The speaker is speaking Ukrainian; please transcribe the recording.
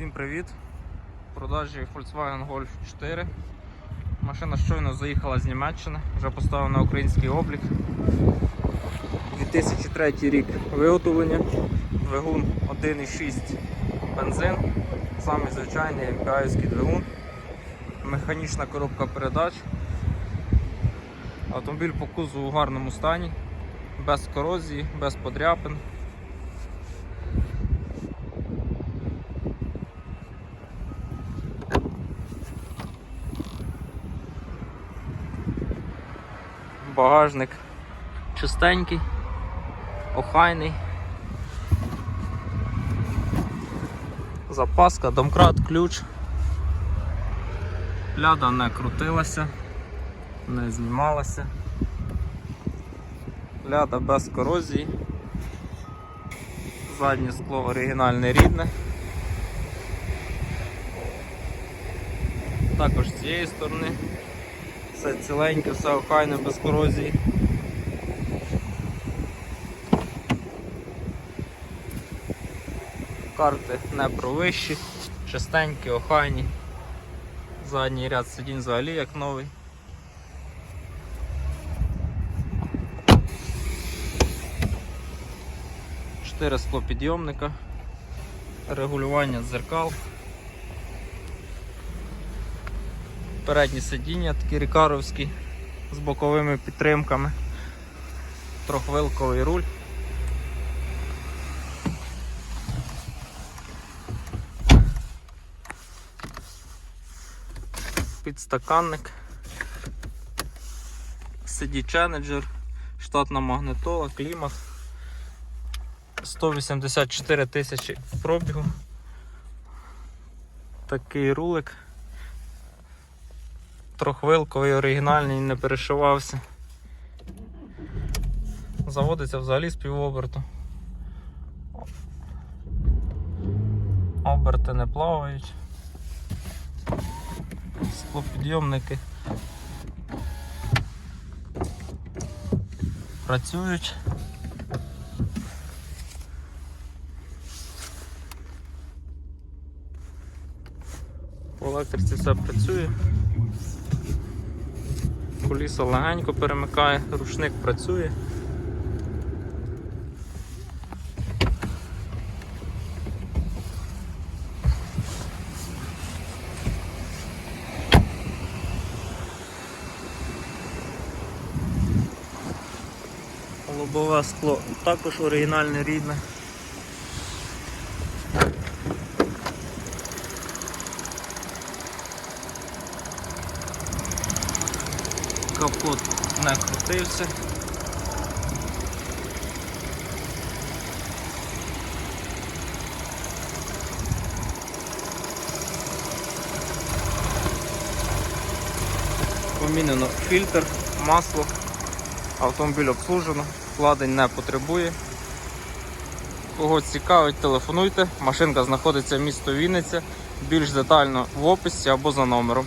Всім привіт! В продажі Volkswagen Golf 4. Машина щойно заїхала з Німеччини, вже поставлена на український облік. 2003 рік виготовлення, двигун 1,6 бензин, самий звичайний MPI-ський двигун, механічна коробка передач. Автомобіль по кузову у гарному стані, без корозії, без подряпин. Багажник чистенький, охайний. Запаска, домкрат, ключ. Ляда не крутилася, не знімалася. Ляда без корозії. Заднє скло оригінальне рідне. Також з цієї сторони. Все ціленьке, все охайне, без корозії. Карти не провищі, чистенькі, охайні. Задній ряд сидінь взагалі як новий. Чотири склопідйомника, регулювання дзеркал. Передні сидіння такі рікаровські з боковими підтримками. Трохвилковий руль. Підстаканник. Challenger, штатна магнитола, клімат. 184 тисячі пробігу. Такий рулик трохвилковий, оригінальний, не перешивався. Заводиться взагалі з півоберту. Оберти не плавають. Склопідйомники працюють. По електриці все працює. Колісо легенько перемикає, рушник працює. Лобове скло також оригінальне рідне. Капот не крутився. Помінено фільтр, масло, автомобіль обслужено, вкладень не потребує. Кого цікавить, телефонуйте. Машинка знаходиться в місто Вінниця. Більш детально в описі або за номером.